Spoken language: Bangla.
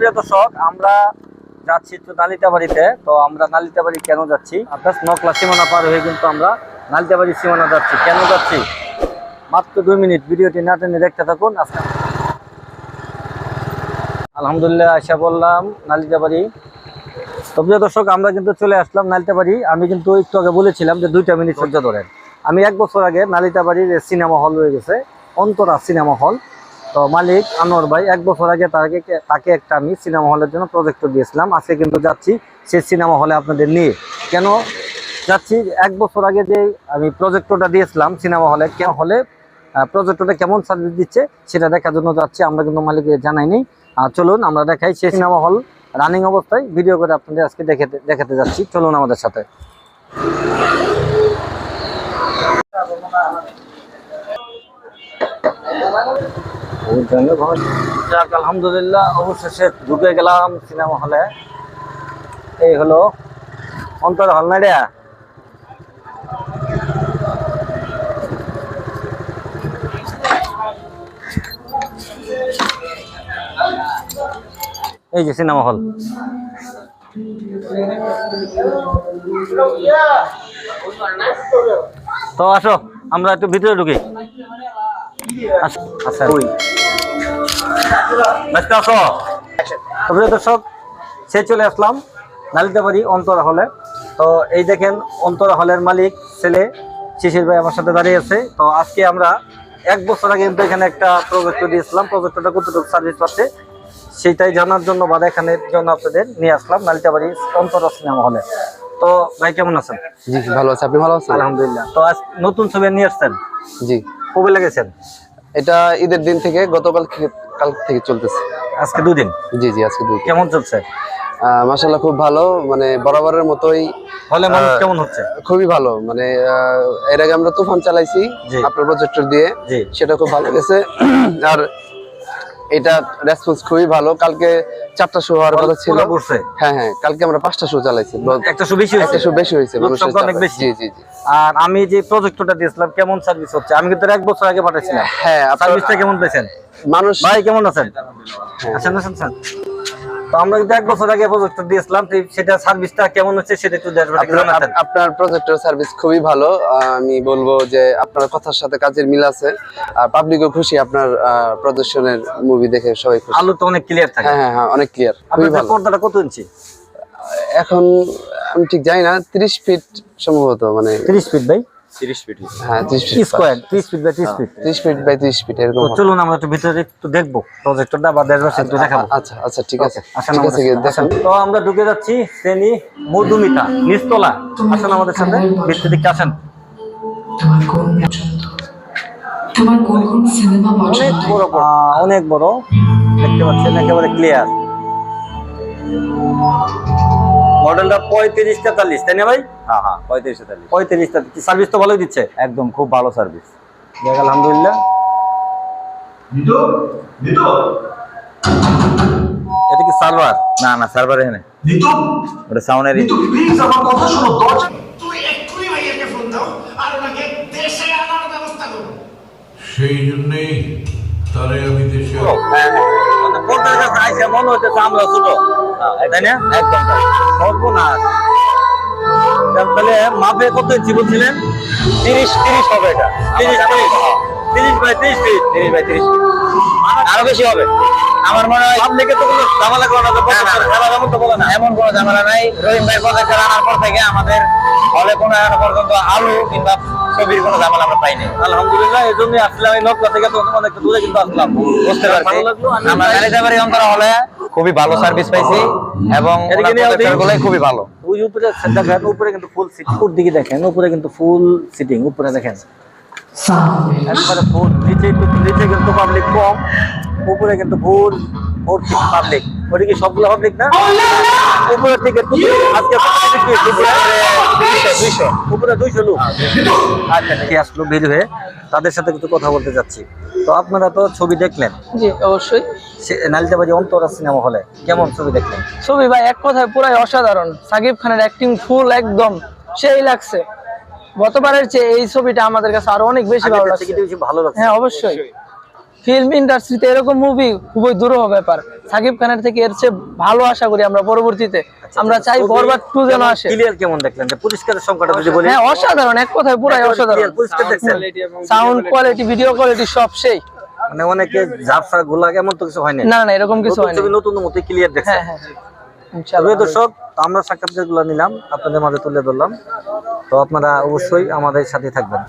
সুপ্রিয় দর্শক, আমরা যাচ্ছি তো নালিতাবাড়িতে। তো আমরা নালিতাবাড়ি কেন যাচ্ছি? আকাশ নকলা সীমানা পার হয়ে কিন্তু আমরা নালিতাবাড়ি সীমানা যাচ্ছি। কেন যাচ্ছি? মাত্র দুই মিনিট, ভিডিওটি না টেনে দেখতে থাকুন। আজকে আলহামদুলিল্লাহ, আশা বললাম নালিতাবাড়ি। তো প্রিয় দর্শক, আমরা কিন্তু চলে আসলাম নালিতাবাড়ি। আমি কিন্তু একটু আগে বলেছিলাম যে দুইটা মিনিট সহ্য ধরেন। আমি এক বছর আগে নালিতাবাড়ির সিনেমা হল রয়ে গেছে, অন্তরা সিনেমা হল। তো মালিক আনোয়ার ভাই, এক বছর আগে তাকে তাকে একটা আমি সিনেমা হলের জন্য প্রজেক্টর দিয়েছিলাম। আজকে কিন্তু যাচ্ছি সেই সিনেমা হলে আপনাদের নিয়ে। কেন যাচ্ছি? এক বছর আগে যে আমি প্রজেক্টরটা দিয়েছিলাম সিনেমা হলে কেন হলে প্রজেক্টরটা কেমন সার্ভিস দিচ্ছে সেটা দেখার জন্য যাচ্ছি, আমরা কিন্তু মালিককে জানাইনি চলুন আমরা দেখাই সেই সিনেমা হল রানিং অবস্থায়। ভিডিও করে আপনাদের আজকে দেখাতে দেখাতে যাচ্ছি। চলুন আমাদের সাথে। আলহামদুলিল্লাহ, অবশেষে ঢুকে গেলাম সিনেমা হলে এই হলো অন্তর হল না রে? এই যে সিনেমা হল তো আসো, আমরা একটু ভিতরে ঢুকি। আস- আচ্ছা। প্রিয় দর্শক সে চলে আসলাম নালিতাবাড়ি অন্তরা হলে। তো এই দেখেন অন্তরা হলের মালিক ছেলে শিশির ভাই আমার সাথে দাঁড়িয়ে আছে। তো আজকে আমরা এক বছর আগে কিন্তু এখানে একটা প্রজেক্ট দিয়েছিলাম। প্রজেক্টটা কতটুকু সার্ভিস পাচ্ছে সেটাই জানার জন্য বা দেখানোর জন্য আপনাদের নিয়ে আসলাম নালিতাবাড়ি অন্তরা সিনেমা হলে। তো ভাই কেমন আছেন? জি ভালো আছে। আপনি ভালো আছেন? আলহামদুলিল্লাহ। তো আজ নতুন ছবি নিয়ে আসছেন। জি। কবে লেগেছেন? এটা ঈদের দিন থেকে গতকাল কাল থেকে চলতেছে। আজকে দুদিন জি জি আজকে দুই কেমন চলছে? মাসাল্লাহ খুব ভালো মানে বরাবরের মতোই হলে মানুষ কেমন হচ্ছে? খুবই ভালো মানে এর আগে আমরা তুফান চালাইছি আপনার প্রজেক্টর দিয়ে সেটা খুব ভালো গেছে। আর এটা রেসপন্স খুবই ভালো কালকে চারটা শো হওয়ার কথা ছিল। হ্যাঁ হ্যাঁ কালকে আমরা পাঁচটা শো চালাইছি। একটা শো বেশি একটা শো বেশি হয়েছে মানুষের অনেক বেশি। জি জি জি। আর আমি যে প্রজেক্টটা দিয়েছিলাম কেমন সার্ভিস হচ্ছে? আমি কিন্তু এক বছর আগে পাঠাচ্ছিলাম হ্যাঁ সার্ভিসটা কেমন পেয়েছেন? মানুষ ভাই কেমন আছেন। আছেন আছেন তো আমরা কিন্তু এক বছর আগে প্রজেক্টর দিয়েছিলাম তো সেটা সার্ভিসটা কেমন হচ্ছে সেটা একটু আপনার প্রজেক্টের সার্ভিস খুবই ভালো। আমি বলব যে আপনার কথার সাথে কাজের মিল আছে। আর পাবলিকও খুশি আপনার প্রদর্শনের মুভি দেখে সবাই খুশি। আলু তো অনেক ক্লিয়ার থাকে। হ্যাঁ হ্যাঁ হ্যাঁ অনেক ক্লিয়ার খুবই আপনার ভালো। পর্দাটা কত ইঞ্চি? এখন আমি ঠিক জানি না তিরিশ ফিট সম্ভবত মানে তিরিশ ফিট বাই হ্যাঁ তিরিশ ফিট স্কোয়ার ত্রিশ ফিট বাই ত্রিশ ফিট তিরিশ ফিট বাই তিরিশ ফিট এরকম তো চলুন আমরা একটু ভিতরে একটু দেখব প্রজেক্টরটা বা ড্যাশবোর্ড একটু দেখাবো। আচ্ছা আচ্ছা ঠিক আছে। আসেন ঠিক আমাদের আছে দেখান। তো আমরা ঢুকে যাচ্ছি শ্রেণি মধুমিতা নিস্তলা আসেন আমাদের সাথে ভিতরে দিকে আসেন? তোমার কোন পছন্দ? তোমার কোন কোন সিনেমা অনেক বড় অনেক বড়। দেখতে পাচ্ছেন একেবারে ক্লিয়ার মডেলটা পঁয়ত্রিশ তেতাল্লিশ তাই না ভাই? হ্যাঁ হ্যাঁ পঁয়ত্রিশ তেতাল্লিশ। পঁয়ত্রিশ সার্ভিস তো ভালোই দিচ্ছে? একদম খুব ভালো সার্ভিস দেখ আলহামদুলিল্লাহ। এটা কি সার্ভার না না সার্ভার এখানে ওটা সাউন্ডের সেই জন্যেই তারে আমি দেশে পর্দার কাছে আইসা মনে হচ্ছে আমরা ছোট। তাই না? একদম সর্বনাশ। তাহলে মাপে কত ইঞ্চি বলছিলেন? তিরিশ তিরিশ হবে এটা। তিরিশ তিরিশ। তিরিশ বাই তিরিশ ফিট তিরিশ বাই তিরিশ। আরও বেশি হবে। আমার মনে হয় পাবলিকে তো কোনো ঝামেলা করে না তো এমন তো বলে না। এমন কোনো ঝামেলা নাই। রহিম ভাই প্রজেক্টর আনার পর থেকে আমাদের হলে কোনো এখনও পর্যন্ত আলু কিংবা ছবির কোনো ঝামেলা আমরা পাইনি। আলহামদুলিল্লাহ এই জন্যই আসলাম এই নকলা থেকে তো অনেক দূরে কিন্তু আসলাম। বুঝতে পারছি। ভালো লাগল আমি আমরা গাড়িতে অন্তর হলে খুবই ভালো সার্ভিস পাইছি এবং খুবই ভালো। ওই উপরে দেখেন উপরে কিন্তু ফুল সিটিং উপর দিকে দেখেন উপরে কিন্তু ফুল সিটিং উপরে দেখেন। একবারে ফুল নিচে নিচে কিন্তু পাবলিক কম উপরে কিন্তু ফুল পাবলিক ওটা কি সবগুলো পাবলিক না উপরে থেকে আজকে দুইশো উপরে দুইশো লোক। আচ্ছা ঠিক আসলো বের হয়ে তাদের সাথে কিছু কথা বলতে যাচ্ছি। তো আপনারা তো ছবি দেখলেন? জি অবশ্যই। নালিতাবাড়ি অন্তরা সিনেমা হলে কেমন ছবি দেখলেন? ছবি ভাই এক কথায় পুরাই অসাধারণ। সাকিব খানের অ্যাক্টিং ফুল একদম সেই লাগছে। গতবারের চেয়ে এই ছবিটা আমাদের কাছে আরও অনেক বেশি ভালো লাগছে। বেশি ভালো লাগছে। হ্যাঁ অবশ্যই। ফিল্ম ইন্ডাস্ট্রিতে এরকম মুভি খুবই দুরূহ ব্যাপার। সাকিব খানের থেকে এর চেয়ে ভালো আশা করি আমরা পরবর্তীতে। আমরা চাই বরবাদ টু যেন আসে। ক্লিয়ার কেমন দেখলেন? যে পরিষ্কারের সংখ্যাটা যদি বলি। হ্যাঁ অসাধারণ এক কথায় পুরাই অসাধারণ। পরিষ্কার দেখছেন? সাউন্ড কোয়ালিটি ভিডিও কোয়ালিটি সব সেই। মানে অনেকে ঝাপসা গোলা এমন তো কিছু হয়নি। না না এরকম কিছু নতুন হয়নি। নতুন মতো ক্লিয়ার দেখছেন। হ্যাঁ হ্যাঁ ইনশাআল্লাহ প্রিয় দর্শক আমরা সাক্ষাৎকারগুলো নিলাম আপনাদের মাঝে তুলে ধরলাম। তো আপনারা অবশ্যই আমাদের সাথে থাকবেন।